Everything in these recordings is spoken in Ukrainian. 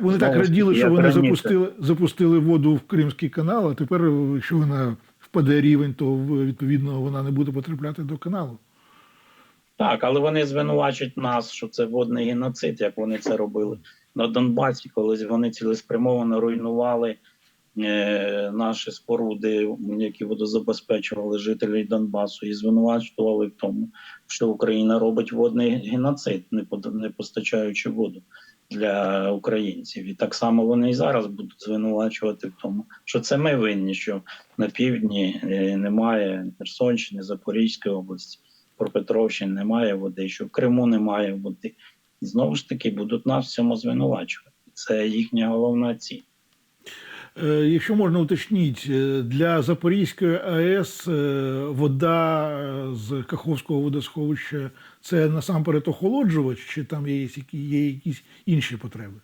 Вони так раділи, що вони раніше. запустили, запустили воду в Кримський канал, а тепер, якщо вона впаде рівень, то відповідно вона не буде потрапляти до каналу. Так, але вони звинувачують нас, що це водний геноцид, як вони це робили на Донбасі, коли вони цілеспрямовано руйнували е, наші споруди, які водозабезпечували жителів Донбасу, і звинувачували в тому, що Україна робить водний геноцид, не постачаючи воду для українців. І так само вони і зараз будуть звинувачувати в тому, що це ми винні, що на півдні е, немає Херсонщини, Запорізької області. Пропетровщини немає води, що в Криму немає води. І знову ж таки будуть нас в цьому звинувачувати. Це їхня головна ціль. Е, Якщо можна уточніть, е, для Запорізької АЕС е, вода з Каховського водосховища це насамперед охолоджувач, чи там є, є якісь інші потреби?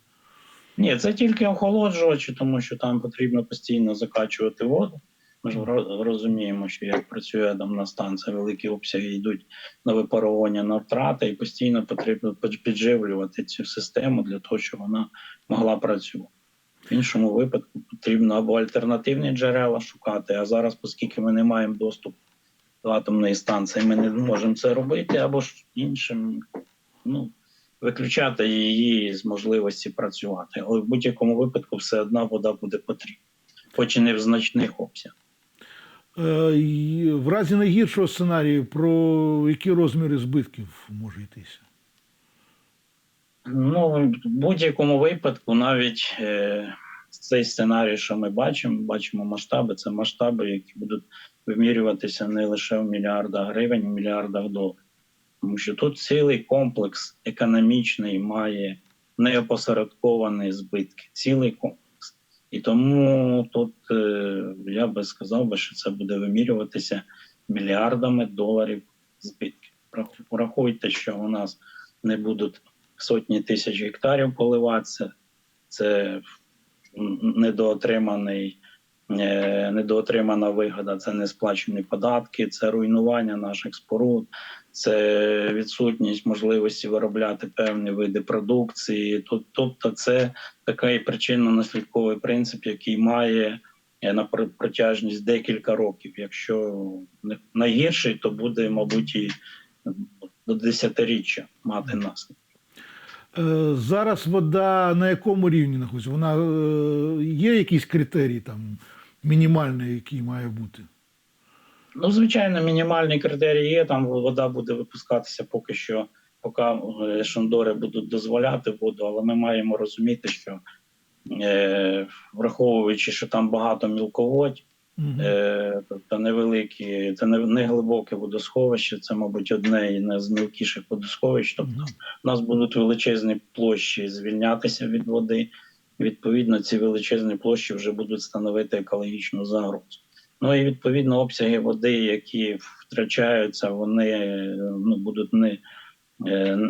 Ні, це тільки охолоджувачі, тому що там потрібно постійно закачувати воду. Ми ж розуміємо, що як працює атомна станція, великі обсяги йдуть на випарування на втрати, і постійно потрібно під- підживлювати цю систему для того, щоб вона могла працювати. В іншому випадку потрібно або альтернативні джерела шукати, а зараз, оскільки ми не маємо доступу до атомної станції, ми не можемо це робити, або ж іншим ну, виключати її з можливості працювати. Але в будь-якому випадку все одна вода буде потрібна, хоч і не в значних обсягах. Е, В разі найгіршого сценарію, про які розміри збитків може йтися? Ну, в будь-якому випадку, навіть е, цей сценарій, що ми бачимо, бачимо масштаби, це масштаби, які будуть вимірюватися не лише в мільярдах гривень, в мільярдах доларів. Тому що тут цілий комплекс економічний має неопосередковані збитки, цілий комплекс. І тому тут е, я би сказав би, що це буде вимірюватися мільярдами доларів збитків. Врах- Врахуйте, що у нас не будуть сотні тисяч гектарів поливатися. Це недоотриманий, е, недоотримана вигода, це не сплачені податки, це руйнування наших споруд, це відсутність можливості виробляти певні види продукції. Тобто, це такий причинно-наслідковий принцип, який має е, на пр- протяжність декілька років. Якщо найгірший, то буде, мабуть, і до десятиріччя мати наслідки. Е, Зараз вода на якому рівні знаходиться? Вона е, є якісь критерії там мінімальний, який має бути? Ну, звичайно, мінімальні критерії є. Там вода буде випускатися поки що, поки е, шандори будуть дозволяти воду, але ми маємо розуміти, що враховуючи, що там багато мілководь, Е, тобто невеликі, це не, не глибоке водосховище, це, мабуть, одне з мілкіших водосховищ. Тобто Мгм. у нас будуть величезні площі звільнятися від води. Відповідно, ці величезні площі вже будуть становити екологічну загрозу. Ну і відповідно обсяги води, які втрачаються, вони ну, будуть не,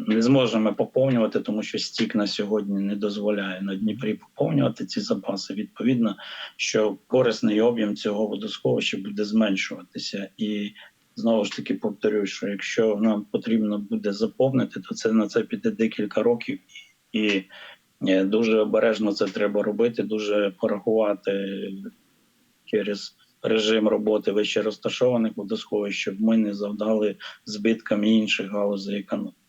не зможемо поповнювати, тому що стік на сьогодні не дозволяє на Дніпрі поповнювати ці запаси. Відповідно, що корисний об'єм цього водосховища буде зменшуватися. І знову ж таки повторюю, що якщо нам потрібно буде заповнити, то це на це піде декілька років і. Е, Дуже обережно це треба робити, дуже порахувати через режим роботи вище розташованих водосховищ, щоб ми не завдали збиткам інших галузей економіки.